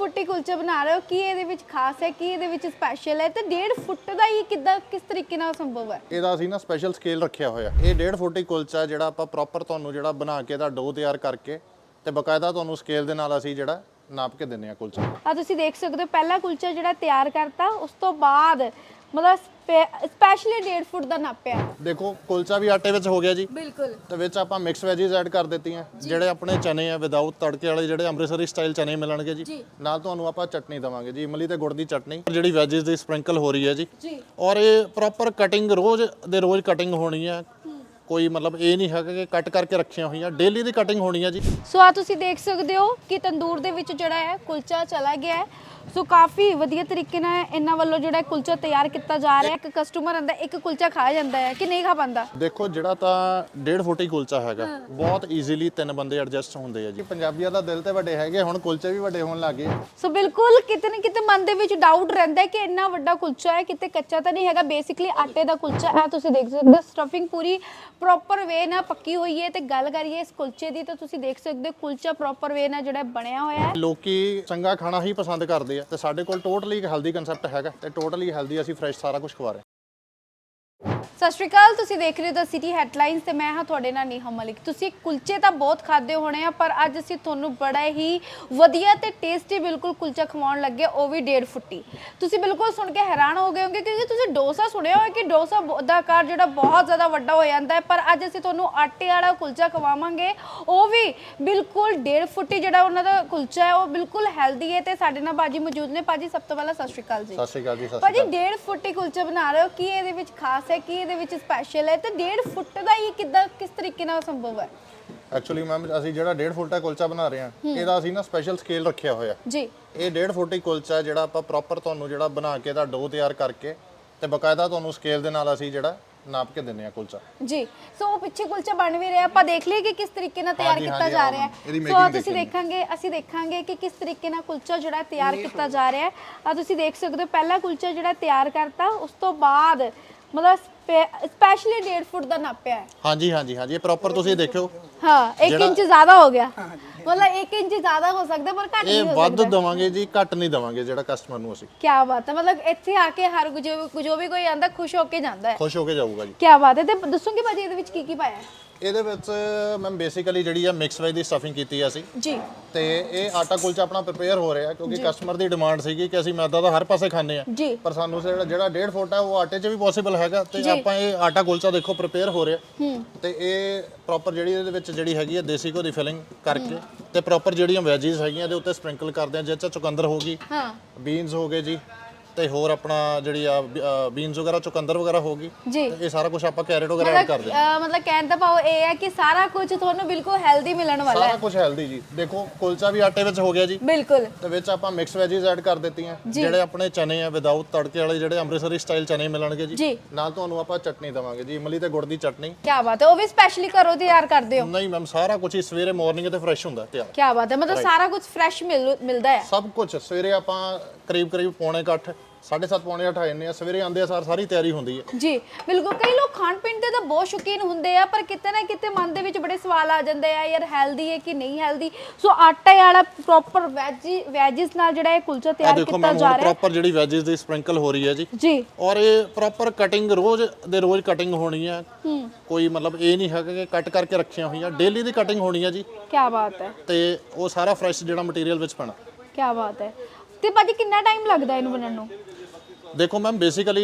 ਫੁੱਟੀ ਕੁਲਚਾ ਬਣਾ ਰਹੇ ਹੋ? ਕੀ ਇਹਦੇ ਵਿੱਚ ਖਾਸ ਹੈ? ਕੀ ਇਹਦੇ ਵਿੱਚ ਸਪੈਸ਼ਲ ਹੈ? ਤੇ 1.5 ਫੁੱਟ ਦਾ ਹੀ ਕਿੱਦਾਂ ਕਿਸ ਤਰੀਕੇ ਨਾਲ ਸੰਭਵ ਹੈ? ਇਹਦਾ ਅਸੀਂ ਨਾ ਸਪੈਸ਼ਲ ਸਕੇਲ ਰੱਖਿਆ ਹੋਇਆ। ਇਹ 1.5 ਫੁੱਟ ਹੀ ਕੁਲਚਾ ਜਿਹੜਾ ਆਪਾਂ ਪ੍ਰੋਪਰ ਤੁਹਾਨੂੰ ਜਿਹੜਾ ਬਣਾ ਕੇ ਦਾ ਡੋ ਤਿਆਰ ਕਰਕੇ ਤੇ ਬਕਾਇਦਾ ਤੁਹਾਨੂੰ ਸਕੇਲ ਦੇ ਨਾਲ ਅਸੀਂ ਜਿਹੜਾ ਨਾਪ ਕੇ ਦਿੰਨੇ ਆ ਕੁਲਚਾ। ਆ ਤੁਸੀਂ ਦੇਖ ਸਕਦੇ ਹੋ ਪਹਿਲਾ ਕੁਲਚਾ ਜਿਹੜਾ ਤਿਆਰ ਕਰਤਾ ਉਸ ਤੋਂ ਬਾਅਦ ਮਤਲਬ ਸਪੈਸ਼ਲੀ 1.5 ਫੁੱਟ ਦਾ ਨਾਪਿਆ ਦੇਖੋ ਕੁਲਚਾ ਵੀ ਆਟੇ ਵਿੱਚ ਹੋ ਗਿਆ ਜੀ। ਬਿਲਕੁਲ। ਤੇ ਵਿੱਚ ਆਪਾਂ ਮਿਕਸ ਵੈਜੀਜ਼ ਐਡ ਕਰ ਦਿੱਤੀਆਂ। ਜਿਹੜੇ ਆਪਣੇ ਚਨੇ ਆ ਵਿਦਆਊਟ ਤੜਕੇ ਵਾਲੇ ਜਿਹੜੇ ਅੰਮ੍ਰਿਤਸਰੀ ਸਟਾਈਲ ਚਨੇ ਮਿਲਣਗੇ ਜੀ। ਨਾਲ ਤੁਹਾਨੂੰ ਆਪਾਂ ਚਟਨੀ ਦਵਾਂਗੇ ਜੀ ਇਮਲੀ ਤੇ ਗੁੜ ਦੀ ਚਟਨੀ। ਜਿਹੜੀ ਵੈਜੀਜ਼ ਦੀ ਸਪ੍ਰਿੰਕਲ ਹੋ ਰਹੀ ਹੈ ਜੀ। ਜੀ। ਔਰ ਇਹ ਪ੍ਰੋਪਰ ਕਟਿੰਗ ਰੋਜ਼ ਦੇ ਰੋਜ਼ ਕਟਿੰਗ ਹੋਣੀ ਹੈ। ਕੋਈ ਮਤਲਬ ਇਹ ਨਹੀਂ ਹੈਗਾ ਕਿ ਕੱਟ ਕਰਕੇ ਰੱਖੀਆਂ ਹੋਈਆਂ। ਡੇਲੀ ਦੀ ਕਟਿੰਗ ਹੋਣੀ ਹੈ ਜੀ। ਸੋ ਆ ਤੁਸੀਂ ਦੇਖ ਸਕਦੇ ਹੋ ਕਿ ਤੰਦੂਰ ਦੇ ਵਿੱਚ ਜਿਹੜਾ ਹੈ ਕੁਲਚਾ ਚਲਾ ਗਿਆ ਹੈ। ਸੋ ਕਾਫੀ ਵਧੀਆ ਤਰੀਕੇ ਨਾਲ ਇਹਨਾਂ ਵੱਲੋਂ ਜਿਹੜਾ ਕੁਲਚਾ ਤਿਆਰ ਕੀਤਾ ਜਾ ਰਿਹਾ ਹੈ। ਇੱਕ ਕਸਟਮਰ ਆਂਦਾ ਇੱਕ ਕੁਲਚਾ ਖਾ ਜਾਂਦਾ ਹੈ ਕਿ ਨਹੀਂ ਖਾ ਪਾਉਂਦਾ? ਦੇਖੋ ਜਿਹੜਾ ਤਾਂ 1.5 ਫੁੱਟ ਹੀ ਕੁਲਚਾ ਹੈਗਾ। ਬਹੁਤ ਈਜ਼ੀਲੀ ਤਿੰਨ ਬੰਦੇ ਐਡਜਸਟ ਹੁੰਦੇ ਆ ਜੀ। ਪੰਜਾਬੀਆਂ ਦਾ ਦਿਲ ਤੇ ਵੱਡੇ ਹੈਗੇ ਹੁਣ ਕੁਲਚੇ ਵੀ ਵੱਡੇ ਹੋਣ ਲੱਗੇ ਸੋ ਬਿਲਕੁਲ ਕਿਤੇ ਨਾ ਕਿਤੇ ਮਨ ਦੇ ਵਿੱਚ ਡਾਊਟ ਰਹਿੰਦਾ ਹੈ ਕਿ ਇੰਨਾ ਵੱਡਾ ਕੁਲਚਾ ਹੈ ਕਿਤੇ ਕੱਚਾ ਤਾਂ ਨਹੀਂ ਹੈਗਾ। ਬੇਸਿਕਲੀ ਆਟੇ ਦਾ ਕੁਲਚਾ ਹੈ ਤੁਸੀਂ ਦੇਖ ਸਕਦੇ ਹੋ। ਸਟਫਿੰਗ ਪੂਰੀ ਪ੍ਰੋਪਰ ਵੇ ਨਾਲ ਪੱਕੀ ਹੋਈ ਹੈ ਤੇ ਗੱਲ ਕਰੀਏ ਇਸ ਕੁਲਚੇ ਦੀ ਤਾਂ ਤੁਸੀਂ ਦੇਖ ਸਕਦੇ ਹੋ ਕੁਲਚਾ ਪ੍ਰੋਪਰ ਵੇ ਨਾਲ ਜਿਹੜਾ ਬਣਿਆ ਹੋਇਆ ਹੈ। ਲੋਕੀ ਚੰਗਾ ਖਾਣਾ ਹੀ ਪਸੰਦ ਕਰਦੇ ਆ। ਤੇ ਸਾਡੇ ਕੋਲ ਟੋਟਲੀ ਹੈਲਦੀ ਕਨਸੈਪਟ ਹੈਗਾ। ਤੇ ਟੋਟਲੀ ਹੈਲਦੀ ਅਸੀਂ ਫਰੈਸ਼ ਸਾਰਾ ਕੁਝ ਖਵਾ ਰਹੇ ਸਤਿ ਸ਼੍ਰੀ ਅਕਾਲ ਤੁਸੀਂ ਦੇਖ ਰਹੇ ਹੋ ਦ ਸਿਟੀ ਹੈਡਲਾਈਨਸ ਤੇ ਮੈਂ ਹਾਂ ਤੁਹਾਡੇ ਨਾਲ ਨੀਹਾ ਮਲਿਕ। ਤੁਸੀਂ ਕੁਲਚੇ ਤਾਂ ਬਹੁਤ ਖਾਦੇ ਹੋਣੇ ਆ ਪਰ ਅੱਜ ਅਸੀਂ ਤੁਹਾਨੂੰ ਬੜਾ ਹੀ ਵਧੀਆ ਤੇ ਟੇਸਟੀ ਬਿਲਕੁਲ ਕੁਲਚਾ ਖਵਾਉਣ ਲੱਗੇ ਉਹ ਵੀ 1.5 ਫੁੱਟੀ। ਤੁਸੀਂ ਬਿਲਕੁਲ ਸੁਣ ਕੇ ਹੈਰਾਨ ਹੋ ਗਏ ਹੋਗੇ ਕਿਉਂਕਿ ਤੁਸੀਂ ਡੋਸਾ ਸੁਣਿਆ ਹੋਇਆ ਕਿ ਡੋਸਾ ਦਾ ਆਕਾਰ ਜਿਹੜਾ ਬਹੁਤ ਜ਼ਿਆਦਾ ਵੱਡਾ ਹੋ ਜਾਂਦਾ ਹੈ ਪਰ ਅੱਜ ਅਸੀਂ ਤੁਹਾਨੂੰ ਆਟੇ ਵਾਲਾ ਕੁਲਚਾ ਖਵਾਵਾਂਗੇ। ਉਹ ਵੀ ਬਿਲਕੁਲ 1.5 ਫੁੱਟੀ ਜਿਹੜਾ ਉਹਨਾਂ ਦਾ ਕੁਲਚਾ ਹੈ ਉਹ ਬਿਲਕੁਲ ਹੈਲਦੀ ਹੈ ਤੇ ਸਾਡੇ ਨਾਲ ਬਾਜੀ ਮੌਜੂਦ ਨੇ। ਬਾਜੀ ਸਭ ਤੋਂ ਪਹਿਲਾਂ ਸਤਿ ਸ਼੍ਰੀ ਅਕਾਲ ਜੀ। ਸਤਿ ਸ਼੍ਰੀ ਅਕਾਲ ਜੀ ਸਤਿ ਭਾਜੀ ਸ਼੍ਰੀ ਅਕਾਲ। 1.5 ਫੁੱਟ ਹੀ ਕੁਲਚਾ ਬਣਾ ਰਹੇ ਹੋ ਕੀ ਇਹਦੇ ਵਿੱਚ ਖਾਸ ਹੈ ਕੀ ਇਹਦੇ ਵਿੱਚ ਸਪੈਸ਼ਲ ਹੈ ਤੇ 1.5 ਫੁੱਟ ਦਾ ਹੀ ਕਿੱਦਾਂ ਕਿਸ ਤਰੀਕੇ ਨਾਲ ਸੰਭਵ ਹੈ? ਐਕਚੁਅਲੀ ਮੈਮ ਅਸੀਂ ਜਿਹੜਾ 1.5 ਫੁੱਟ ਦਾ ਕੁਲਚਾ ਬਣਾ ਰਹੇ ਹਾਂ ਇਹਦਾ ਅਸੀਂ ਨਾ ਸਪੈਸ਼ਲ ਸਕੇਲ ਰੱਖਿਆ ਹੋਇਆ। ਜੀ। ਇਹ 1.5 ਫੁੱਟ ਹੀ ਕੁਲਚਾ ਜਿਹੜਾ ਆਪਾਂ ਪ੍ਰੋਪਰ ਤੁਹਾਨੂੰ ਜਿਹੜਾ ਬਣਾ ਕੇ ਦਾ ਡੋ ਤਿਆਰ ਕਰਕੇ ਤੇ ਬਕਾਇਦਾ ਤੁਹਾਨੂੰ ਸਕੇਲ ਦੇ ਨਾਲ ਅਸੀਂ ਜਿਹੜਾ ਨਾਪ ਕੇ ਦਿੰਨੇ ਆ ਕੁਲਚਾ। ਜੀ। ਸੋ ਪਿੱਛੇ ਕੁਲਚਾ ਬਣ ਵੀ ਰਿਹਾ ਆਪਾਂ ਦੇਖ ਲਈਏ ਕਿ ਕਿਸ ਤਰੀਕੇ ਨਾਲ ਤਿਆਰ ਕੀਤਾ ਜਾ ਰਿਹਾ ਹੈ। ਸੋ ਤੁਸੀਂ। ਦੇਖਾਂਗੇ ਅਸੀਂ ਦੇਖਾਂਗੇ ਕਿ ਕਿਸ ਤਰੀਕੇ ਨਾਲ ਕੁਲਚਾ ਜਿਹੜਾ ਤਿਆਰ ਕੀਤਾ ਜਾ ਰਿਹਾ ਹੈ। ਆ ਤੁਸੀਂ ਦੇਖ ਸਕਦੇ ਹੋ ਪਹਿਲਾ ਕੁਲਚਾ ਜਿਹੜਾ ਤਿਆਰ ਕਰਤਾ ਉਸ ਤੋਂ ਬਾਅਦ ਮਤਲਬ ਸਪੈਸ਼ਲੀ 1.5 ਫੁੱਟ ਦਾ ਨਾਪਿਆ ਹੈ। ਹਾਂਜੀ ਹਾਂਜੀ ਹਾਂਜੀ ਇਹ ਪ੍ਰੋਪਰ ਤੁਸੀਂ ਦੇਖਿਓ। ਹਾਂ 1 ਜਿਹੜਾ- ਇੰਚ ਜ਼ਿਆਦਾ ਹੋ ਗਿਆ। ਮਤਲਬ 1 ਇੰਚ ਜ਼ਿਆਦਾ ਹੋ ਸਕਦਾ ਪਰ ਘੱਟ ਨਹੀਂ ਇਹ ਵੱਧ ਦਵਾਂਗੇ ਜੀ ਘੱਟ ਨਹੀਂ ਦਵਾਂਗੇ ਜਿਹੜਾ ਕਸਟਮਰ ਨੂੰ ਅਸੀਂ। ਕੀ ਬਾਤ ਹੈ ਮਤਲਬ ਇੱਥੇ ਆ ਕੇ ਹਰ ਜੋ ਜੋ ਵੀ ਕੋਈ ਆਂਦਾ ਖੁਸ਼ ਹੋ ਕੇ ਜਾਂਦਾ ਹੈ। ਖੁਸ਼ ਹੋ ਕੇ ਜਾਊਗਾ ਜੀ। ਕੀ ਬਾਤ ਹੈ ਤੇ ਦੱਸੋਗੇ ਭਾਜੀ ਇਹਦੇ ਵਿੱਚ ਕੀ ਕੀ ਪਾਇਆ ਹੈ? ਇਹਦੇ ਵਿੱਚ ਮੈਮ ਬੇਸਿਕਲੀ ਜਿਹੜੀ ਆ ਮਿਕਸ ਵੈਜ ਦੀ ਸਟਫਿੰਗ ਕੀਤੀ ਆ ਅਸੀਂ। ਜੀ। ਤੇ ਇਹ ਆਟਾ ਕੁਲਚਾ ਆਪਣਾ ਪ੍ਰਿਪੇਅਰ ਹੋ ਰਿਹਾ ਕਿਉਂਕਿ ਕਸਟਮਰ ਦੀ ਡਿਮਾਂਡ ਸੀਗੀ ਕਿ ਅਸੀਂ ਮੈਦਾ ਤਾਂ ਹਰ ਪਾਸੇ ਖਾਂਦੇ ਆ। ਜੀ। ਪਰ ਸਾਨੂੰ ਜਿਹੜਾ ਜਿਹੜਾ 1.5 ਫੁੱਟ ਆ ਉਹ ਆਟੇ 'ਚ ਵੀ ਪੋਸੀਬਲ ਹੈਗਾ ਤੇ ਆਪਾਂ ਇਹ ਆਟਾ ਕੁਲਚਾ ਦੇਖੋ ਪ੍ਰਿਪੇਅਰ ਹੋ ਰਿਹਾ। ਤੇ ਇਹ ਪ੍ਰੋਪਰ ਜਿਹੜੀ ਇਹਦੇ ਵਿੱਚ ਜਿਹੜੀ ਹੈਗੀ ਹੈ ਦੇਸੀ ਘਿਓ ਦੀ ਫਿਲਿੰਗ ਕਰਕੇ ਤੇ ਪ੍ਰੋਪਰ ਜਿਹੜੀਆਂ ਵੈਜੀਜ਼ ਹੈਗੀਆਂ ਇਹਦੇ ਉੱਤੇ ਸਪ੍ਰਿੰਕਲ ਕਰਦੇ ਆ ਜਿਹ 'ਚ ਚੁਕੰਦਰ ਹੋ ਗਈ ਹਾਂ। ਬੀਨਸ ਹੋ ਗਏ ਜੀ ਤੇ ਹੋਰ ਆਪਣਾ ਜਿਹੜੀ ਆ ਬੀਨਸ ਵਗੈਰਾ ਚੁਕੰਦਰ ਵਗੈਰਾ ਹੋ ਗਈ ਜੀ। ਇਹ ਸਾਰਾ ਕੁਝ ਆਪਾਂ ਕੈਰਟ ਵਗੈਰਾ ਐਡ ਕਰਦੇ ਆ ਅਹ ਮਤਲਬ ਕਹਿਣ ਦਾ ਭਾਵ ਇਹ ਹੈ ਕਿ ਸਾਰਾ ਕੁਝ ਤੁਹਾਨੂੰ ਬਿਲਕੁਲ ਹੈਲਦੀ ਮਿਲਣ ਵਾਲਾ ਸਾਰਾ ਹੈ। ਕੁਝ ਹੈਲਦੀ ਜੀ। ਦੇਖੋ ਕੁਲਚਾ ਵੀ ਆਟੇ ਵਿੱਚ ਹੋ ਗਿਆ ਜੀ। ਬਿਲਕੁਲ। ਤੇ ਵਿੱਚ ਆਪਾਂ ਮਿਕਸ ਵੈਜੀਜ਼ ਐਡ ਕਰ ਦਿੱਤੀਆਂ। ਜਿਹੜੇ ਆਪਣੇ ਚਨੇ ਆ ਵਿਦਆਊਟ ਤੜਕੇ ਵਾਲੇ ਜਿਹੜੇ ਅੰਮ੍ਰਿਤਸਰੀ ਸਟਾਈਲ ਚਨੇ ਮਿਲਣਗੇ ਜੀ। ਨਾਲ ਤੁਹਾਨੂੰ ਆਪਾਂ ਚਟਨੀ ਦਵਾਂਗੇ ਜੀ ਇਮਲੀ ਤੇ ਗੁੜ ਦੀ ਚਟਨੀ। ਕੀ ਬਾਤ ਹੈ ਉਹ ਵੀ ਸਪੈਸ਼ਲੀ ਘਰੋਂ ਤਿਆਰ ਕਰਦੇ ਹੋ। ਨਹੀਂ ਮੈਮ ਸਾਰਾ ਕੁਝ ਹੀ ਸਵੇਰੇ ਮਾਰਨਿੰਗ ਤੇ ਫਰੈਸ਼ ਹੁੰਦਾ ਤਿਆਰ। ਕੀ ਬਾਤ ਹੈ ਮਤਲਬ ਸਾਰਾ ਕੁਝ ਫਰੈਸ਼ ਮਿਲਦਾ ਹੈ। ਸਭ ਕੁਝ ਸਵੇਰੇ ਆਪਾਂ ਕਰੀਬ ਕਰੀਬ ਪੌਣੇ 8 7:30 ਪੌਣੇ 8 ਆ ਜਾਂਦੇ ਆ ਸਵੇਰੇ ਆਉਂਦੇ ਆ ਸਾਰ ਸਾਰੀ ਤਿਆਰੀ ਹੁੰਦੀ ਹੈ ਜੀ ਬਿਲਕੁਲ ਕਈ ਲੋਕ ਖਾਣ ਪੀਣ ਦੇ ਤਾਂ ਬਹੁਤ ਸ਼ੌਕੀਨ ਹੁੰਦੇ ਆ ਪਰ ਕਿਤੇ ਨਾ ਕਿਤੇ ਮਨ ਦੇ ਵਿੱਚ ਬੜੇ ਸਵਾਲ ਆ ਜਾਂਦੇ ਆ ਯਾਰ ਹੈਲਦੀ ਹੈ ਕਿ ਨਹੀਂ ਹੈਲਦੀ? ਸੋ ਆਟਾ ਵਾਲਾ ਪ੍ਰੋਪਰ ਵੈਜੀ ਵੈਜਿਸ ਨਾਲ ਜਿਹੜਾ ਇਹ ਕੁਲਚਾ ਆ ਤਿਆਰ ਦੇਖੋ ਕੀਤਾ ਮੈਮ ਜਾ ਹੁਣ ਰਿਹਾ ਪ੍ਰੋਪਰ ਜਿਹੜੀ ਵੈਜਿਸ ਦੀ ਸਪ੍ਰਿੰਕਲ ਹੋ ਰਹੀ ਹੈ ਜੀ। ਜੀ। ਔਰ ਇਹ ਪ੍ਰੋਪਰ ਕਟਿੰਗ ਰੋਜ਼ ਦੇ ਰੋਜ਼ ਕਟਿੰਗ ਹੋਣੀ ਹੈ ਹੂੰ। ਕੋਈ ਮਤਲਬ ਇਹ ਨਹੀਂ ਹੈਗਾ ਕਿ ਕੱਟ ਕਰਕੇ ਰੱਖੀਆਂ ਹੋਈਆਂ ਡੇਲੀ ਦੀ ਕਟਿੰਗ ਹੋਣੀ ਹੈ ਜੀ। ਕੀ ਬਾਤ ਹੈ। ਤੇ ਉਹ ਸਾਰਾ ਫਰੈਸ਼ ਜਿਹੜਾ ਮਟੀਰੀਅਲ ਵਿੱਚ ਪੈਣਾ। ਕੀ ਬਾਤ ਹੈ। ਤੇ ਭਾਜੀ ਕਿੰਨਾ ਟਾਈਮ ਲੱਗਦਾ ਇਹਨੂੰ ਬਣਨ ਨੂੰ? ਦੇਖੋ ਮੈਮ ਬੇਸਿਕਲੀ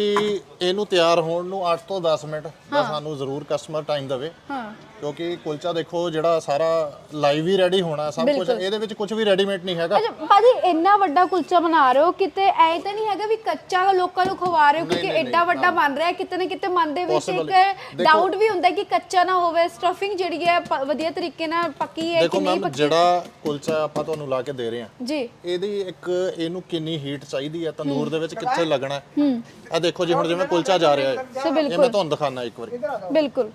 ਇਹਨੂੰ ਤਿਆਰ ਹੋਣ ਨੂੰ 8 ਤੋਂ 10 ਮਿੰਟ ਦਾ ਸਾਨੂੰ ਜ਼ਰੂਰ ਕਸਟਮਰ ਟਾਈਮ ਦੇਵੇ। ਹਾਂ। ਕਿਉਂਕਿ ਕੁਲਚਾ ਦੇਖੋ ਜਿਹੜਾ ਸਾਰਾ ਲਾਈਵ ਹੀ ਰੈਡੀ ਹੋਣਾ ਸਭ ਕੁਝ ਇਹਦੇ ਵਿੱਚ ਕੁਝ ਵੀ ਰੈਡੀਮੇਡ ਨਹੀਂ ਹੈਗਾ। ਅੱਛਾ ਭਾਜੀ ਇੰਨਾ ਵੱਡਾ ਕੁਲਚਾ ਬਣਾ ਰਹੇ ਹੋ ਕਿਤੇ ਐ ਤਾਂ ਨਹੀਂ ਹੈਗਾ ਵੀ ਕੱਚਾ ਲੋਕਾਂ ਨੂੰ ਖਵਾ ਰਹੇ ਹੋ ਕਿਉਂਕਿ ਐਡਾ ਵੱਡਾ ਬਣ ਰਿਹਾ ਕਿਤੇ ਨਾ ਕਿਤੇ ਮਨ ਦੇ ਵਿੱਚ ਇੱਕ ਡਾਊਟ ਵੀ ਹੁੰਦਾ ਕਿ ਕੱਚਾ ਨਾ ਹੋਵੇ ਸਟਫਿੰਗ ਜਿਹੜੀ ਹੈ ਵਧੀਆ ਤਰੀਕੇ ਨਾਲ ਪੱਕੀ ਹੈ ਕਿ ਨਹੀਂ ਜਿਹੜਾ ਕੁਲਚਾ ਆਪਾਂ ਤੁਹਾਨੂੰ ਲਾ ਕੇ ਦੇ ਰਹੇ ਹਾਂ ਜੀ। ਇਹਦੀ ਇੱਕ ਇਹਨੂੰ ਕਿੰਨੀ ਹੀਟ ਚਾਹੀਦੀ ਹੈ ਤੰਦੂਰ ਦੇ ਵਿੱਚ ਕਿੱਥੇ ਲੱਗਣਾ ਹੈ। ਆ ਦੇਖੋ ਜੀ ਹੁਣ ਜਿਵੇਂ ਕੁਲਚਾ ਜਾ ਰਿਹਾ ਹੈ। ਸੋ ਇਹ ਮੈਂ ਬਿਲਕੁਲ ਤੁਹਾਨੂੰ ਦਿਖਾਣਾ ਇੱਕ ਵਾਰੀ। ਬਿਲਕੁਲ।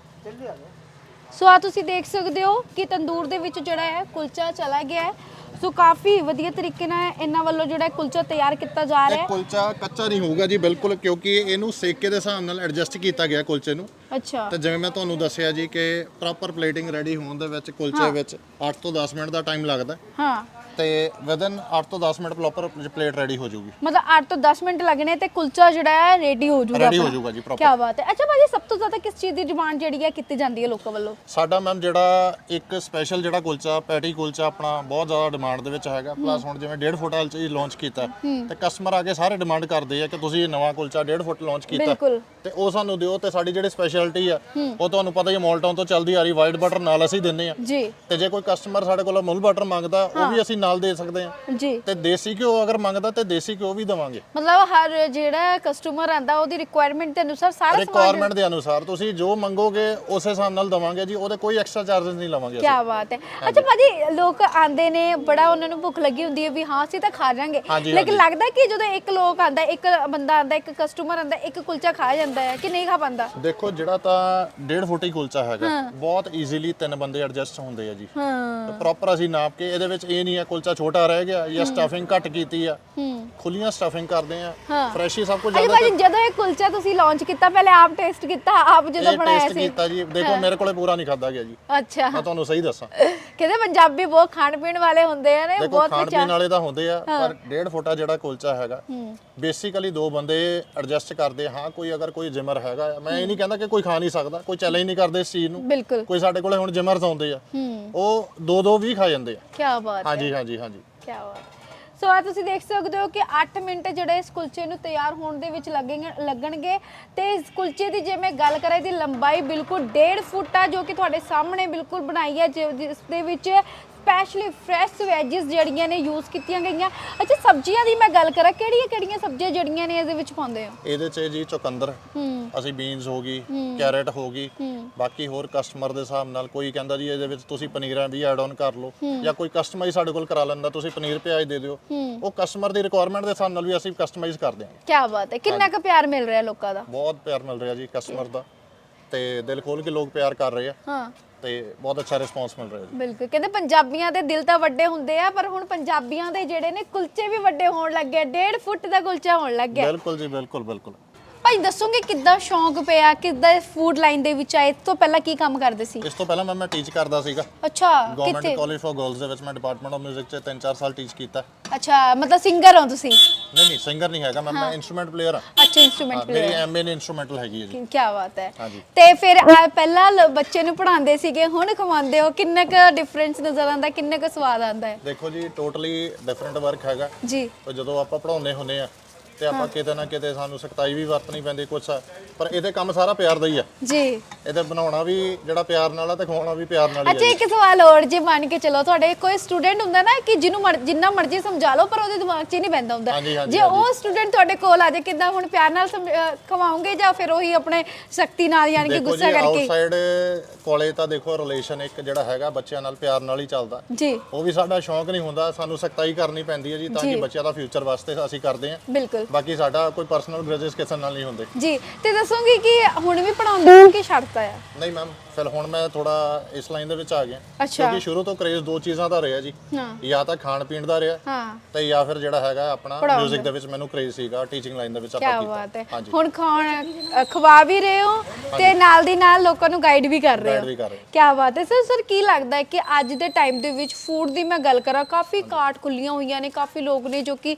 ਸੋ ਆ ਤੁਸੀਂ ਦੇਖ ਸਕਦੇ ਹੋ ਕਿ ਤੰਦੂਰ ਦੇ ਵਿੱਚ ਜਿਹੜਾ ਹੈ ਕੁਲਚਾ ਚਲਾ ਗਿਆ ਹੈ। ਸੋ ਕਾਫੀ ਵਧੀਆ ਤਰੀਕੇ ਨਾਲ ਇਹਨਾਂ ਵੱਲੋਂ ਜਿਹੜਾ ਹੈ ਕੁਲਚਾ ਤਿਆਰ ਕੀਤਾ ਜਾ ਰਿਹਾ ਇਹ ਹੈ ਕੁਲਚਾ ਕੱਚਾ ਨਹੀਂ ਹੋਊਗਾ ਜੀ ਬਿਲਕੁਲ ਕਿਉਂਕਿ ਇਹਨੂੰ ਸੇਕੇ ਦੇ ਹਿਸਾਬ ਨਾਲ ਐਡਜਸਟ ਕੀਤਾ ਗਿਆ ਕੁਲਚੇ ਨੂੰ। ਅੱਛਾ। ਤੇ ਜਿਵੇਂ ਮੈਂ ਤੁਹਾਨੂੰ ਦੱਸਿਆ ਜੀ ਕਿ ਪ੍ਰੋਪਰ ਪਲੇਟਿੰਗ ਰੈਡੀ ਹੋਣ ਦੇ ਵਿੱਚ ਕੁਲਚੇ ਵਿੱਚ 8 ਤੋਂ 10 ਮਿੰਟ ਦਾ ਟਾਈਮ ਲੱਗਦਾ। ਹੈ। ਹਾਂ। ਤੇ ਵਿਦਨ 8 ਤੋਂ 10 ਮਿੰਟ ਪ੍ਰੋਪਰ ਪਲੇਟ ਰੈਡੀ ਹੋ ਜਾਊਗੀ। ਮਤਲਬ 8 ਤੋਂ 10 ਮਿੰਟ ਲੱਗਣੇ ਤੇ ਕੁਲਚਾ ਜਿਹੜਾ ਹੈ ਰੈਡੀ ਹੋ ਜਾਊਗਾ ਰੈਡੀ ਹੋ। ਜਾਊਗਾ ਜੀ ਪ੍ਰੋਪਰ ਕੀ ਬਾਤ ਹੈ। ਅੱਛਾ ਭਾਜੀ ਸਭ ਤੋਂ ਜ਼ਿਆਦਾ ਕਿਸ ਚੀਜ਼ ਦੀ ਡਿਮਾਂਡ ਜਿਹੜੀ ਹੈ ਕੀਤੀ ਜਾਂਦੀ ਹੈ ਲੋਕਾਂ ਵੱਲੋਂ? ਸਾਡਾ ਮੈਮ ਜਿਹੜਾ ਇੱਕ ਸਪੈਸ਼ਲ ਜਿਹੜਾ ਕੁਲਚਾ ਪੈਟੀ ਕੁਲਚਾ ਆਪਣਾ ਬਹੁਤ ਜ਼ਿਆਦਾ ਡਿਮਾਂਡ ਦੇ ਵਿੱਚ ਹੈਗਾ। ਪਲੱਸ ਹੁਣ ਜਿਵੇਂ 1.5 ਫੁੱਟ ਵਾਲ ਚ ਲਾਂਚ ਕੀਤਾ ਤੇ ਕਸਟਮਰ ਆ ਕੇ ਸਾਰੇ ਡਿਮਾਂਡ ਕਰਦੇ ਆ ਕਿ ਤੁਸੀਂ ਇਹ ਨਵਾਂ ਕੁਲਚਾ 1.5 ਫੁੱਟ ਲਾਂਚ ਕੀਤਾ। ਬਿਲਕੁਲ। ਤੇ ਉਹ ਸਾਨੂੰ ਦਿਓ ਤੇ ਸਾਡੀ ਜਿਹੜੀ ਸਪੈਸ਼ਲਿਟੀ ਆ ਉਹ ਤੁਹਾਨੂੰ ਪਤਾ ਹੀ ਮੋਲਟਾਊਨ ਤੋਂ ਚੱਲਦੀ ਆ ਰਹੀ ਵਾਈਟ ਬਟਰ ਨਾਲ ਅਸੀਂ ਦਿੰਨੇ ਆ। ਜੀ। ਤੇ ਜੇ ਕੋਈ ਕਸਟਮਰ ਸਾਡੇ ਕੋਲ ਮੁੱਲ ਬਟਰ ਮੰਗਦਾ ਉਹ ਵੀ ਅਸੀਂ ਨਾਲ ਦੇ ਸਕਦੇ ਆ? ਜੀ। ਤੇ ਦੇਸੀ ਘਿਓ ਅਗਰ ਮੰਗਦਾ ਤੇ ਦੇਸੀ ਘਿਓ ਵੀ ਦਵਾਂਗੇ। ਮਤਲਬ ਹਰ ਜਿਹੜਾ ਕਸਟਮਰ ਆਂਦਾ ਉਹਦੀ ਰਿਕੁਆਇਰਮੈਂਟ ਦੇ ਅਨੁਸਾਰ ਸਾਰਾ ਸਮਾਨ ਰਿਕੁਆਇਰਮੈਂਟ ਦੇ ਅਨੁਸਾਰ ਤੁਸੀਂ ਜੋ ਮੰਗੋਗੇ ਉਸੇ ਹਿਸਾਬ ਨਾਲ ਦਵਾਂਗੇ ਜੀ ਉਹਦੇ ਕੋਈ ਐਕਸਟਰਾ ਚਾਰजेस ਨਹੀਂ ਲਵਾਂਗੇ ਅਸੀਂ। ਕੀ ਬਾਤ ਹੈ। ਅੱਛਾ ਭਾਜੀ ਲੋਕ ਆਂਦੇ ਨੇ ਬੜਾ ਉਹਨਾਂ ਨੂੰ ਭੁੱਖ ਲੱਗੀ ਹੁੰਦੀ ਹੈ ਵੀ ਹਾਂ ਅਸੀਂ ਤਾਂ ਖਾ ਜਾਾਂਗੇ। ਲੇਕਿਨ ਲੱਗਦਾ ਕਿ ਜਦੋਂ ਇੱਕ ਲੋਕ ਆਂਦਾ ਇੱਕ ਬੰਦਾ ਆਂਦਾ ਇੱਕ ਕਸਟਮਰ ਆਂਦਾ ਇੱਕ ਕੁਲਚਾ ਖਾ ਜਾਂਦਾ ਹੈ ਕਿ ਨਹੀਂ ਖਾ ਪਾਂਦਾ? ਦੇਖੋ ਜਿਹੜਾ ਤਾਂ 1.5 ਫੁੱਟ ਹੀ ਕੁਲਚਾ ਹੈਗਾ ਬਹੁਤ ਈਜ਼ੀਲੀ ਤਿੰਨ ਬੰਦੇ ਐਡਜਸਟ ਹੁੰਦੇ ਆ ਜੀ। ਹਾਂ। ਪ੍ਰੋਪਰ ਅਸੀਂ ਨਾਪ ਕੇ ਇਹਦੇ ਵਿੱਚ ਇਹ ਨਹੀਂ ਹੈ ਕੁਲਚਾ ਛੋਟਾ ਰਹਿ ਗਿਆ ਜਾਂ ਸਟਫਿੰਗ ਘੱਟ ਕੀਤੀ ਆ ਹੂੰ। ਖੁੱਲੀਆਂ ਸਟਫਿੰਗ ਕਰਦੇ ਆ ਹਾਂ। ਫਰੈਸ਼ ਹੀ ਸਭ ਕੁਝ ਜ਼ਿਆਦਾ ਭਾਜੀ ਜਦੋਂ ਇਹ ਕੁਲਚਾ ਤੁਸੀਂ ਲਾਂਚ ਕੀਤਾ ਪਹਿਲੇ ਆਪ ਟੇਸਟ ਕੀਤਾ ਆਪ ਜਦੋਂ ਬਣਾਇਆ ਟੇਸਟ ਸੀ? ਕੀਤਾ ਜੀ। ਦੇਖੋ ਮੇਰੇ ਕੋਲੇ ਪੂਰਾ ਨਹੀਂ ਖਾਦਾ ਗਿਆ ਜੀ। ਅੱਛਾ। ਮੈਂ ਤੁਹਾਨੂੰ ਸਹੀ ਦੱਸਾਂ। ਕਹਿੰਦੇ ਪੰਜਾਬੀ ਬਹੁਤ ਖਾਣ ਪੀਣ ਵਾਲੇ ਹੁੰਦੇ ਆ ਨੇ ਦੇਖੋ ਬਹੁਤ ਖਾਣ ਵਿਚਾਰ ਪੀਣ ਵਾਲੇ ਤਾਂ ਹੁੰਦੇ ਆ ਪਰ 1.5 ਫੁੱਟਾ ਜਿਹੜਾ ਕੁਲਚਾ ਹੈਗਾ ਬੇਸਿਕਲੀ ਦੋ ਬੰਦੇ ਐਡਜਸਟ ਕਰਦੇ। ਹਾਂ ਕੋਈ ਅਗਰ ਕੋਈ ਜਿਮਰ ਹੈਗਾ ਆ, ਮੈਂ ਇਹ ਨਹੀਂ ਕਹਿੰਦਾ ਕਿ ਕੋਈ ਖਾ ਨਹੀਂ ਸਕਦਾ ਕੋਈ ਚੈਲੰਜ ਨਹੀਂ ਕਰਦੇ ਇਸ ਚੀਜ਼ ਨੂੰ। ਬਿਲਕੁਲ। ਕੋਈ ਸਾਡੇ ਕੋਲੇ ਹੁਣ ਜਿਮਰਸ ਆਉਂਦੇ ਆ ਹੂੰ। ਉਹ ਦੋ ਦੋ ਵੀ ਖਾ ਜਾਂਦੇ ਆ। ਕੀ ਬਾਤ ਹੈ। ਹਾਂਜੀ। ਹਾਂਜੀ ਹਾਂਜੀ। ਕੀ ਬਾਤ ਸੋ ਆ ਤੁਸੀਂ ਦੇਖ ਸਕਦੇ ਹੋ ਕਿ 8 ਮਿੰਟ ਜਿਹੜੇ ਇਸ ਕੁਲਚੇ ਨੂੰ ਤਿਆਰ ਹੋਣ ਦੇ ਵਿੱਚ ਲੱਗਣਗੇ ਲੱਗਣਗੇ। ਤੇ ਇਸ ਕੁਲਚੇ ਦੀ ਜੇ ਮੈਂ ਗੱਲ ਕਰਾਂ, ਇਹਦੀ ਲੰਬਾਈ ਬਿਲਕੁਲ 1.5 ਫੁੱਟ ਆ, ਜੋ ਕਿ ਤੁਹਾਡੇ ਸਾਹਮਣੇ ਬਿਲਕੁਲ ਬਣਾਈ ਹੈ, ਜਿ- ਜਿਸ ਦੇ ਵਿੱਚ ਸਪੈਸ਼ਲੀ ਫਰੈਸ਼ ਵੈਜਿਸ ਜਿਹੜੀਆਂ ਨੇ ਯੂਜ਼ ਕੀਤੀਆਂ ਗਈਆਂ। ਅੱਛਾ ਸਬਜ਼ੀਆਂ ਦੀ ਮੈਂ ਗੱਲ ਕਰਾਂ ਕਿਹੜੀਆਂ ਕਿਹੜੀਆਂ ਸਬਜ਼ੀਆਂ ਜਿਹੜੀਆਂ ਨੇ ਇਹਦੇ ਵਿੱਚ ਪਾਉਂਦੇ ਹੋ? ਇਹਦੇ 'ਚ ਜੀ ਚੁਕੰਦਰ। ਹੂੰ। ਅਸੀਂ ਬੀਨਸ ਹੋ ਗਈ ਕੈਰਟ ਹੋ ਗਈ। ਬਾਕੀ ਹੋਰ ਕਸਟਮਰ ਦੇ ਹਿਸਾਬ ਨਾਲ ਕੋਈ ਕਹਿੰਦਾ ਜੀ ਇਹਦੇ ਵਿੱਚ ਤੁਸੀਂ ਪਨੀਰਾਂ ਵੀ ਐਡ ਆਨ ਕਰ ਲਓ। ਜਾਂ ਕੋਈ ਕਸਟਮਾਈਜ਼ ਸਾਡੇ ਕੋਲ ਕਰਾ ਲੈਂਦਾ ਤੁਸੀਂ ਪਨੀਰ ਪਿਆਜ਼ ਦੇ ਦਿਓ। ਉਹ ਕਸਟਮਰ ਦੀ ਰਿਕੁਆਇਰਮੈਂਟ ਦੇ ਹਿਸਾਬ ਨਾਲ ਵੀ ਅਸੀਂ ਕਸਟਮਾਈਜ਼ ਕਰ ਦਿਆਂਗੇ। ਕੀ ਬਾਤ ਹੈ ਕਿੰਨਾ ਕੁ ਪਿਆਰ ਮਿਲ ਰਿਹਾ ਲੋਕਾਂ ਦਾ? ਬਹੁਤ ਪਿਆਰ ਮਿਲ ਰਿਹਾ ਜੀ ਕਸਟਮਰ ਦਾ। ਤੇ ਦਿਲ ਖੋਲ ਕੇ ਲੋਕ ਪਿਆਰ ਕਰ ਰਹੇ ਆ। ਹਾਂ। ਤੇ ਬਹੁਤ ਅੱਛਾ ਰਿਸਪੌਂਸ ਮਿਲ ਰਿਹਾ ਜੀ। ਬਿਲਕੁਲ। ਕਹਿੰਦੇ ਪੰਜਾਬੀਆਂ ਦੇ ਦਿਲ ਤਾਂ ਵੱਡੇ ਹੁੰਦੇ ਆ ਪਰ ਹੁਣ ਪੰਜਾਬੀਆਂ ਦੇ ਜਿਹੜੇ ਨੇ ਕੁਲਚੇ ਵੀ ਵੱਡੇ ਹੋਣ ਲੱਗੇ 1.5 ਫੁੱਟ ਦਾ ਕੁਲਚਾ ਹੋਣ ਲੱਗ ਗਿਆ। ਬਿਲਕੁਲ ਜੀ ਬਿਲਕੁਲ ਬਿਲਕੁਲ। ਭਾਈ ਦੱਸੋਗੇ ਕਿੱਦਾਂ ਸ਼ੌਂਕ ਪਿਆ ਕਿੱਦਾਂ ਫੂਡ ਲਾਈਨ ਦੇ ਵਿੱਚ ਆਏ ਇਸ ਤੋਂ ਪਹਿਲਾਂ ਕੀ ਕੰਮ ਕਰਦੇ ਸੀ? ਇਸ ਤੋਂ ਪਹਿਲਾਂ ਮੈਂ ਮੈਂ ਟੀਚ ਕਰਦਾ ਸੀਗਾ। ਅੱਛਾ ਗਵਰਨਮੈਂਟ ਕਿੱਥੇ? ਕਾਲਜ ਫਾਰ ਗਰਲਸ ਦੇ ਵਿੱਚ ਮੈਂ ਡਿਪਾਰਟਮੈਂਟ ਆਫ 뮤직 'ਚ 3-4 ਸਾਲ ਟੀਚ ਕੀਤਾ। ਅੱਛਾ ਮਤਲਬ ਸਿੰਗਰ ਹੋ ਤੁਸੀਂ? ਨਹੀਂ ਨਹੀਂ ਸਿੰਗਰ ਨਹੀਂ ਹੈਗਾ ਮੈਂ ਮੈਂ ਇਨਸਟਰੂਮੈਂਟ ਪਲੇਅਰ ਹਾਂ। ਅੱਛਾ ਇਨਸਟਰੂਮੈਂਟ ਮੇਰੀ ਐਮਏ ਇਨ ਇਨਸਟਰੂਮੈਂਟਲ ਹੈਗੀ ਹੈ ਜੀ। ਕੀ ਬਾਤ ਹੈ। ਹਾਂਜੀ। ਤੇ ਫਿਰ ਆ ਪਹਿਲਾਂ ਲ- ਬੱਚੇ ਨੂੰ ਪੜਾਉਂਦੇ ਸੀਗੇ ਹੁਣ ਕਮਾਉਂਦੇ ਹੋ ਕਿੰਨਾ ਕੁ ਡਿਫਰੈਂਸ ਨਜ਼ਰ ਆਉਂਦਾ ਕਿੰਨਾ ਕੁ ਸਵਾਦ ਆਉਂਦਾ ਹੈ? ਦੇਖੋ ਜੀ ਟੋਟਲੀ ਡਿਫਰੈਂਟ ਵਰਕ ਹੈਗਾ। ਜੀ। ਜਦੋਂ ਆਪਾਂ ਪੜਾਉਂਦੇ ਹੁੰਨੇ ਆ ਤੇ ਆਪਾਂ ਕਿਤੇ ਨਾ ਕਿਤੇ ਸਾਨੂੰ ਸਖਤਾਈ ਵੀ ਵਰਤਣੀ ਪੈਂਦੀ ਕੁਛ। ਪਰ ਇਹਦੇ ਕੰਮ ਸਾਰਾ ਪਿਆਰ ਦਾ ਹੀ ਆ। ਜੀ। ਇਹਦੇ ਬਣਾਉਣਾ ਵੀ ਜਿਹੜਾ ਪਿਆਰ ਨਾਲ ਆ ਤੇ ਖਵਾਉਣਾ ਵੀ ਪਿਆਰ ਨਾਲ ਹੀ ਅੱਛਾ ਆ ਇੱਕ ਸਵਾਲ ਹੋਰ ਜੇ ਮੰਨ ਕੇ ਚਲੋ ਤੁਹਾਡੇ ਕੋਈ ਸਟੂਡੈਂਟ ਹੁੰਦਾ ਨਾ ਕਿ ਜਿਹਨੂੰ ਮਰ- ਜਿੰਨਾ ਮਰਜ਼ੀ ਸਮਝਾ ਲਓ ਪਰ ਉਹਦੇ ਦਿਮਾਗ 'ਚ ਹੀ ਨਹੀਂ ਬੈਂਦਾ ਹੁੰਦਾ। ਹਾਂਜੀ, ਜੇ ਉਹ ਸਟੂਡੈਂਟ ਤੁਹਾਡੇ ਕੋਲ ਆ ਜਾਏ ਕਿੱਦਾਂ ਹੁਣ ਪਿਆਰ ਨਾਲ ਖਵਾਓਗੇ ਜਾਂ ਫਿਰ ਉਹੀ ਆਪਣੇ ਸ਼ਕਤੀ ਨਾਲ ਯਾਨੀ ਕਿ ਗੁੱਸਾ ਜੀ ਕਰਕੇ? ਆਊਟਸਾਈਡ ਕਾਲਜ ਤਾਂ ਦੇਖੋ ਰਿਲੇਸ਼ਨ ਇੱਕ ਜਿਹੜਾ ਹੈਗਾ ਬੱਚਿਆਂ ਨਾਲ ਪਿਆਰ ਨਾਲ ਹੀ ਚੱਲਦਾ। ਜੀ। ਉਹ ਵੀ ਸਾਡਾ ਸ਼ੌਂਕ ਨਹੀਂ ਹੁੰਦਾ ਸਾਨੂੰ ਸਖਤਾਈ ਕਰਨੀ ਪੈਂਦੀ ਹੈ ਜੀ ਤਾਂ ਕਿ ਬੱਚਿਆਂ ਦਾ ਫਿਊਚਰ ਵਾਸਤੇ ਅਸੀਂ ਕਰਦੇ ਹਾਂ। ਬਿਲਕੁਲ। ਬਾਕੀ ਸਾਡਾ ਕੋਈ ਪਰਸਨਲ ਗ੍ਰਜਸ ਕਿਸੇ ਨਾਲ ਨਹੀਂ ਹੁੰਦੇ। ਜੀ ਤੇ ਦੱਸੋਗੇ ਕਿ ਹੁਣ ਵੀ ਪੜਾਉਂਦੇ ਹੋ ਕਿ ਛੱਡਤਾ ਆ ਨਹੀਂ ਮੈਮ ਫਿਰ ਹੁਣ ਮੈਂ ਥੋੜਾ ਇਸ ਲਾਈਨ ਦੇ ਵਿੱਚ ਆ ਗਿਆ। ਅੱਛਾ। ਕਿਉਂਕਿ ਸ਼ੁਰੂ ਤੋਂ ਕ੍ਰੇਜ਼ ਦੋ ਚੀਜ਼ਾਂ ਦਾ ਰਿਹਾ ਜੀ। ਜਾਂ ਤਾਂ ਖਾਣ ਪੀਣ ਦਾ ਰਿਹਾ ਹਾਂ। ਤੇ ਜਾਂ ਫਿਰ ਜਿਹੜਾ ਹੈਗਾ ਆਪਣਾ 뮤직 ਦੇ ਵਿੱਚ ਮੈਨੂੰ ਕ੍ਰੇਜ਼ ਸੀਗਾ ਟੀਚਿੰਗ ਲਾਈਨ ਦੇ ਵਿੱਚ ਕੀ ਆਪਾਂ ਬਾਤ ਹੈ। ਹੁਣ ਖਾਣ ਖਵਾ ਵੀ ਰਹੇ ਹੋ ਤੇ ਨਾਲ ਦੀ ਨਾਲ ਲੋਕਾਂ ਨੂੰ ਗਾਈਡ ਵੀ ਕਰ ਰਹੇ ਗਾਈਡ ਹੋ। ਵੀ ਕਰ ਰਹੇ। ਕੀ ਬਾਤ ਹੈ। ਸਰ ਸਰ ਕੀ ਲੱਗਦਾ ਹੈ ਕਿ ਅੱਜ ਦੇ ਟਾਈਮ ਦੇ ਵਿੱਚ ਫੂਡ ਦੀ ਮੈਂ ਗੱਲ ਕਰਾਂ ਕਾਫੀ ਕਾਰਟ ਖੁੱਲੀਆਂ ਹੋਈਆਂ ਨੇ ਕਾਫੀ ਲੋਕ ਨੇ ਜੋ ਕਿ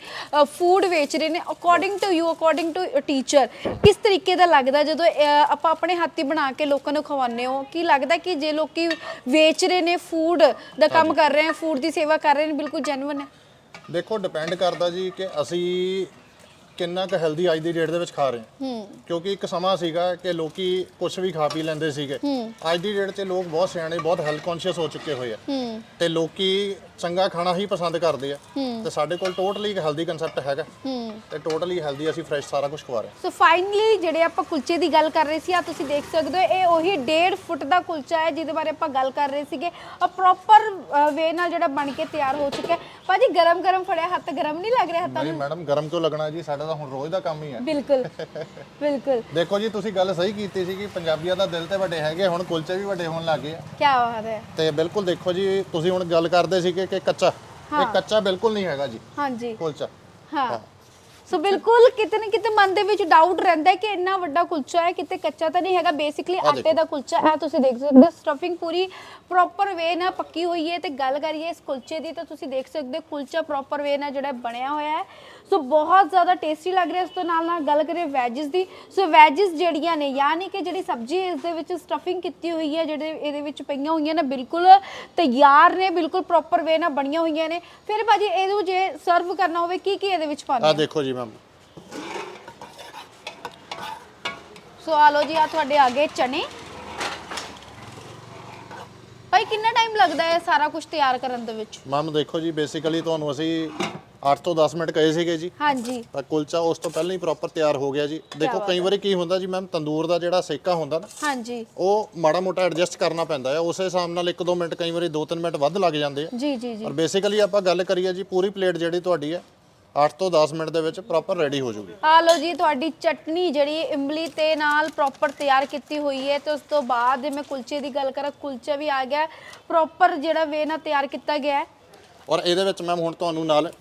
ਫੂਡ ਵੇਚ ਰਹੇ ਨੇ। According to you according to teacher ਕਿਸ ਤਰੀਕੇ ਦਾ ਲੱਗਦਾ ਜਦੋਂ ਆਪਾਂ ਆਪਣੇ ਹੱਥੀ ਬਣਾ ਕੇ ਲੋਕਾਂ ਨੂੰ ਖਵਾਉਂਦੇ ਹੋ? ਕੀ ਲੱਗਦਾ ਕਿ ਜੇ ਲੋਕੀ ਵੇਚ ਰਹੇ ਨੇ ਫੂਡ ਦਾ ਕੰਮ ਕਰ ਰਹੇ ਨੇ ਫੂਡ ਦੀ ਸੇਵਾ ਕਰ ਰਹੇ ਨੇ ਬਿਲਕੁਲ ਜੈਨੂਇਨ ਹੈ? ਦੇਖੋ ਡਿਪੈਂਡ ਕਰਦਾ ਜੀ ਕਿ ਅਸੀਂ ਕਿੰਨਾ ਕੁ ਹੈਲਦੀ ਅੱਜ ਦੀ ਡੇਟ ਦੇ ਵਿੱਚ ਖਾ ਰਹੇ ਹਾਂ। ਹੂੰ। ਕਿਉਂਕਿ ਇੱਕ ਸਮਾਂ ਸੀਗਾ ਕਿ ਲੋਕੀ ਕੁਝ ਵੀ ਖਾ ਪੀ ਲੈਂਦੇ ਸੀਗੇ। ਅੱਜ ਦੀ ਡੇਟ 'ਚ ਲੋਕ ਬਹੁਤ ਸਿਆਣੇ ਬਹੁਤ ਹੈਲਥ ਕੌਨਸ਼ੀਅਸ ਹੋ ਚੁੱਕੇ ਹੋਏ ਆ। ਹੂੰ। ਤੇ ਲੋਕੀ ਚੰਗਾ ਖਾਣਾ ਹੀ ਪਸੰਦ ਕਰਦੇ ਆ। ਤੇ ਸਾਡੇ ਕੋਲ ਟੋਟਲੀ ਇੱਕ ਹੈਲਦੀ ਕਨਸੈਪਟ ਹੈਗਾ। ਹੂੰ। ਤੇ ਟੋਟਲੀ ਹੈਲਦੀ ਅਸੀਂ ਫਰੈਸ਼ ਸਾਰਾ ਕੁਝ ਖਵਾ ਰਹੇ ਹਾਂ। ਸੋ ਫਾਈਨਲੀ ਜਿਹੜੇ ਆਪਾਂ ਕੁਲਚੇ ਦੀ ਗੱਲ ਕਰ ਰਹੇ ਸੀ ਆ ਤੁਸੀਂ ਦੇਖ ਸਕਦੇ ਹੋ ਇਹ ਉਹੀ 1.5 ਫੁੱਟ ਦਾ ਕੁਲਚਾ ਹੈ ਜਿਹਦੇ ਬਾਰੇ ਆਪਾਂ ਗੱਲ ਕਰ ਰਹੇ ਸੀਗੇ। ਆ ਪ੍ਰੋਪਰ ਵੇ ਨਾਲ ਜਿਹੜਾ ਬਣ ਕੇ ਤਿਆਰ ਹੋ ਚੁੱਕਾ ਹੈ। ਭਾਜੀ ਗਰਮ ਗਰਮ ਫੜਿਆ ਹੱਥ ਗਰਮ ਨਹੀਂ ਲੱਗ ਰਿਹਾ ਹੱਥਾਂ ਨਹੀਂ ਮੈਡਮ ਗਰਮ ਕਿਉਂ ਲੱਗਣਾ ਜੀ? ਸਾਡਾ ਤਾਂ ਹੁਣ ਰੋਜ਼ ਦਾ ਕੰਮ ਹੀ ਹੈ। ਬਿਲਕੁਲ ਬਿਲਕੁਲ। ਦੇਖੋ ਜੀ ਤੁਸੀਂ ਗੱਲ ਸਹੀ ਕੀਤੀ ਸੀ ਕਿ ਪੰਜਾਬੀਆਂ ਦਾ ਦਿਲ ਤੇ ਵੱਡੇ ਹੈਗੇ ਹੁਣ ਕੁਲਚੇ ਵੀ ਵੱਡੇ ਹੋਣ ਲੱਗੇ ਆ। ਕੀ ਬਾਤ ਹੈ। ਤੇ ਬਿਲਕੁਲ ਦੇਖੋ ਜੀ ਤੁਸੀਂ ਹੁਣ ਗੱਲ ਕਰਦੇ ਸੀ ਕਿ ਕਿ ਕੱਚਾ। ਇਹ ਕੱਚਾ ਬਿਲਕੁਲ ਨਹੀਂ ਹੈਗਾ ਜੀ। ਹਾਂਜੀ। ਕੁਲਚਾ। ਹਾਂ। ਸੋ ਬਿਲਕੁਲ ਕਿਤੇ ਨਾ ਕਿਤੇ ਮਨ ਦੇ ਵਿੱਚ ਡਾਊਟ ਰਹਿੰਦਾ ਹੈ ਕਿ ਇੰਨਾ ਵੱਡਾ ਕੁਲਚਾ ਹੈ ਕਿਤੇ ਕੱਚਾ ਤਾਂ ਨਹੀਂ ਹੈਗਾ। ਬੇਸਿਕਲੀ ਆਟੇ ਦਾ ਕੁਲਚਾ ਹੈ ਤੁਸੀਂ ਦੇਖ ਸਕਦੇ ਹੋ ਸਟਫਿੰਗ ਪੂਰੀ ਪ੍ਰੋਪਰ ਵੇ ਨਾਲ ਪੱਕੀ ਹੋਈ ਹੈ। ਤੇ ਗੱਲ ਕਰੀਏ ਇਸ ਕੁਲਚੇ ਦੀ ਤਾਂ ਤੁਸੀਂ ਦੇਖ ਸਕਦੇ ਹੋ ਕੁਲਚਾ ਪ੍ਰੋਪਰ ਵੇ ਨਾਲ ਜਿਹੜਾ ਬਣਿਆ ਹੋਇਆ ਹੈ। ਸੋ ਬਹੁਤ ਜ਼ਿਆਦਾ ਟੇਸਟੀ ਲੱਗ ਰਿਹਾ ਇਸ ਤੋਂ ਨਾਲ ਨਾਲ ਗੱਲ ਕਰੀਏ ਵੈਜਸ ਦੀ। ਸੋ ਵੈਜਸ ਜਿਹੜੀਆਂ ਨੇ ਯਾਨੀ ਕਿ ਜਿਹੜੀ ਸਬਜ਼ੀ ਇਸ ਦੇ ਵਿੱਚ ਸਟਫਿੰਗ ਕੀਤੀ ਹੋਈ ਹੈ ਜਿਹੜੇ ਇਹਦੇ ਵਿੱਚ ਪਈਆਂ ਹੋਈਆਂ ਨੇ ਬਿਲਕੁਲ ਤਿਆਰ ਨੇ ਬਿਲਕੁਲ ਪ੍ਰੋਪਰ ਵੇ ਨਾਲ ਬਣੀਆਂ ਹੋਈਆਂ ਨੇ। ਫਿਰ ਭਾਜੀ ਇਹਨੂੰ ਜੇ ਸਰਵ ਕਰਨਾ ਹੋਵੇ ਕੀ ਕੀ ਇਹਦੇ ਵਿੱਚ ਪਾਉਂਦੇ ਆ ਆ ਦੇਖੋ ਜੀ ਮੈਮ। ਸੋ ਆ ਲਓ ਜੀ ਆ ਤੁਹਾਡੇ ਆਗੇ ਚਨੇ। ਭਾਈ ਕਿੰਨਾ ਟਾਈਮ ਲੱਗਦਾ ਹੈ ਸਾਰਾ ਕੁਝ ਤਿਆਰ ਕਰਨ ਦੇ ਵਿੱਚ? ਮੈਮ ਦੇਖੋ ਜੀ ਬੇਸਿਕਲੀ ਤੁਹਾਨੂੰ ਅਸੀਂ 8 ਤੋਂ 10 ਮਿੰਟ ਕਹੇ ਸੀਗੇ ਜੀ। ਹਾਂਜੀ। ਤਾਂ ਕੁਲਚਾ ਉਸ ਤੋਂ ਪਹਿਲਾਂ ਹੀ ਪ੍ਰੋਪਰ ਤਿਆਰ ਹੋ ਗਿਆ ਜੀ। ਦੇਖੋ ਕਈ ਵਾਰੀ ਕੀ ਹੁੰਦਾ ਜੀ ਮੈਮ ਤੰਦੂਰ ਦਾ ਜਿਹੜਾ ਸੇਕਾ ਹੁੰਦਾ ਨਾ ਹਾਂਜੀ। ਉਹ ਮਾੜਾ ਮੋਟਾ ਐਡਜਸਟ ਕਰਨਾ ਪੈਂਦਾ ਹੈ ਉਸੇ ਹਿਸਾਬ ਨਾਲ 1-2 ਮਿੰਟ ਕਈ ਵਾਰੀ 2-3 ਮਿੰਟ ਵੱਧ ਲੱਗ ਜਾਂਦੇ ਆ। ਜੀ ਜੀ ਜੀ। ਪਰ ਬੇਸਿਕਲੀ ਆਪਾਂ ਗੱਲ ਕਰੀਏ ਜੀ ਪੂਰੀ ਪਲੇਟ ਜਿਹੜੀ ਤੁਹਾਡੀ ਹੈ 8 ਤੋਂ 10 ਮਿੰਟ ਦੇ ਵਿੱਚ ਪ੍ਰੋਪਰ ਰੈਡੀ ਹੋ ਜਾਊਗੀ ਆ ਲਓ ਜੀ ਤੁਹਾਡੀ ਚਟਨੀ ਜਿਹੜੀ ਇਮਲੀ ਤੇ ਨਾਲ ਪ੍ਰੋਪਰ ਤਿਆਰ ਕੀਤੀ ਹੋਈ ਹੈ ਤੇ ਉਸ ਤੋਂ ਬਾਅਦ ਜੇ ਮੈਂ ਕੁਲਚੇ ਦੀ ਗੱਲ ਕਰਾਂ ਕੁਲਚਾ ਵੀ ਆ ਗਿਆ। ਪ੍ਰੋਪਰ ਜਿਹੜਾ ਵੇ ਨਾਲ ਤਿਆਰ ਕੀਤਾ ਗਿਆ ਹੈ। ਔਰ ਇਹਦੇ ਵਿੱਚ ਮੈਮ ਹੁਣ ਤੁਹਾਨੂੰ ਨਾਲ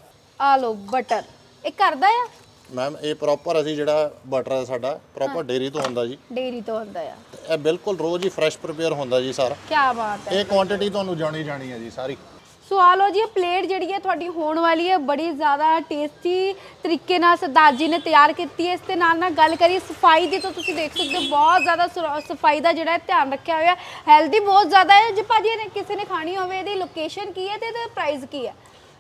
ਆ ਲਓ ਬਟਰ। ਇਹ ਕਰਦਾ ਆ? ਮੈਮ ਇਹ ਪ੍ਰੋਪਰ ਅਸੀਂ ਜਿਹੜਾ ਬਟਰ ਹੈ ਸਾਡਾ ਪ੍ਰੋਪਰ ਡੇਰੀ ਤੋਂ ਹੁੰਦਾ ਜੀ। ਡੇਰੀ ਤੋਂ ਹੁੰਦਾ ਆ। ਤੇ ਇਹ ਬਿਲਕੁਲ ਰੋਜ਼ ਹੀ ਫਰੈਸ਼ ਪ੍ਰਿਪੇਅਰ ਹੁੰਦਾ ਜੀ ਸਾਰਾ। ਕੀ ਬਾਤ ਹੈ। ਇਹ ਕੁਆਂਟੀਟੀ ਤੁਹਾਨੂੰ ਜਾਣੀ ਜਾਣੀ ਹੈ ਜੀ ਸਾਰੀ। ਸੋ ਆ ਲਓ ਜੀ ਇਹ ਪਲੇਟ ਜਿਹੜੀ ਹੈ ਤੁਹਾਡੀ ਹੋਣ ਵਾਲੀ ਹੈ ਬੜੀ ਜ਼ਿਆਦਾ ਟੇਸਟੀ ਤਰੀਕੇ ਨਾਲ ਸਰਦਾਰ ਜੀ ਨੇ ਤਿਆਰ ਕੀਤੀ ਹੈ ਇਸ ਦੇ ਨਾਲ ਨਾਲ ਗੱਲ ਕਰੀਏ ਸਫ਼ਾਈ ਦੀ ਤਾਂ ਤੁਸੀਂ ਦੇਖ ਸਕਦੇ ਹੋ ਬਹੁਤ ਜ਼ਿਆਦਾ ਸੁਰ- ਸਫ਼ਾਈ ਦਾ ਜਿਹੜਾ ਹੈ ਧਿਆਨ ਰੱਖਿਆ ਹੋਇਆ। ਹੈਲਦੀ ਬਹੁਤ ਜ਼ਿਆਦਾ ਹੈ ਜੇ ਭਾਜੀ ਇਹਨੇ ਕਿਸੇ ਨੇ ਖਾਣੀ ਹੋਵੇ ਇਹਦੀ ਲੋਕੇਸ਼ਨ ਕੀ ਹੈ ਤੇ ਇਹਦਾ ਪ੍ਰਾਈਸ ਕੀ ਹੈ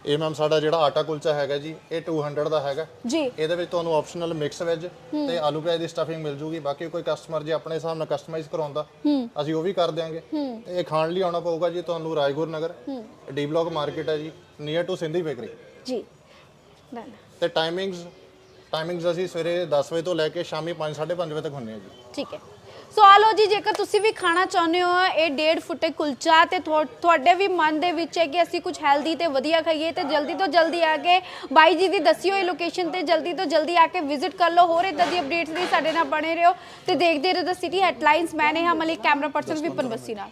ਇਹ ਮੈਮ ਸਾਡਾ ਜਿਹੜਾ ਆਟਾ ਕੁਲਚਾ ਹੈਗਾ ਜੀ ਇਹ 200 ਦਾ ਹੈਗਾ। ਜੀ। ਇਹਦੇ ਵਿੱਚ ਤੁਹਾਨੂੰ ਆਪਸ਼ਨਲ ਮਿਕਸ ਵੈਜ ਤੇ ਆਲੂ ਪਿਆਜ਼ ਦੀ ਸਟਫਿੰਗ ਮਿਲ ਜੂਗੀ। ਬਾਕੀ ਕੋਈ ਕਸਟਮਰ ਜੇ ਆਪਣੇ ਹਿਸਾਬ ਨਾਲ ਕਸਟਮਾਈਜ਼ ਕਰਾਉਂਦਾ ਅਸੀਂ ਉਹ ਵੀ ਕਰ ਦਿਆਂਗੇ। ਤੇ ਇਹ ਖਾਣ ਲਈ ਆਉਣਾ ਪਊਗਾ ਜੀ ਤੁਹਾਨੂੰ Rajgur Nagar. D block market ਹੈ ਜੀ ਨੀਅਰ ਟੂ ਸਿੰਧੀ ਬੇਕਰੀ। ਜੀ। ਡਨ ਤੇ ਟਾਈਮਿੰਗਸ ਟਾਈਮਿੰਗਸ ਅਸੀਂ ਸਵੇਰੇ 10 ਵਜੇ ਤੋਂ ਲੈ ਕੇ ਸ਼ਾਮੀ 5 5:30 ਵਜੇ ਤੱਕ ਹੁੰਨੇ ਆ ਜੀ। ਠੀਕ ਹੈ। ਸੋ ਆ ਲਓ ਜੀ, ਜੇਕਰ ਤੁਸੀਂ ਵੀ ਖਾਣਾ ਚਾਹੁੰਦੇ ਹੋ, ਇਹ ਡੇਢ ਫੁੱਟੇ ਕੁਲਚਾ ਤੇ ਤੁਹਾ- ਤੁਹਾਡੇ ਵੀ ਮਨ ਦੇ ਵਿੱਚ ਹੈ ਕਿ ਅਸੀਂ ਕੁਝ ਹੈਲਦੀ ਤੇ ਵਧੀਆ ਖਾਈਏ, ਤੇ ਜਲਦੀ ਤੋਂ ਜਲਦੀ ਆ ਕੇ ਬਾਈ ਜੀ ਦੀ ਦੱਸੀ ਹੋਈ ਲੋਕੇਸ਼ਨ ਤੇ, ਜਲਦੀ ਤੋਂ ਜਲਦੀ ਆ ਕੇ ਵਿਜ਼ਿਟ ਕਰ ਲਓ। ਹੋਰ ਇਦਾਂ ਦੀ ਅਪਡੇਟਸ ਲਈ ਸਾਡੇ ਨਾਲ ਬਣੇ ਰਹੋ ਤੇ ਦੇਖਦੇ ਰਹੋ ਦ ਸਿਟੀ ਹੈਡਲਾਈਨਸ ਮੈਂ ਨੇਹਾ ਮਲਿਕ ਕੈਮਰਾ ਪਰਸਨ ਵਿਪਨ ਬੱਸੀ ਨਾਲ।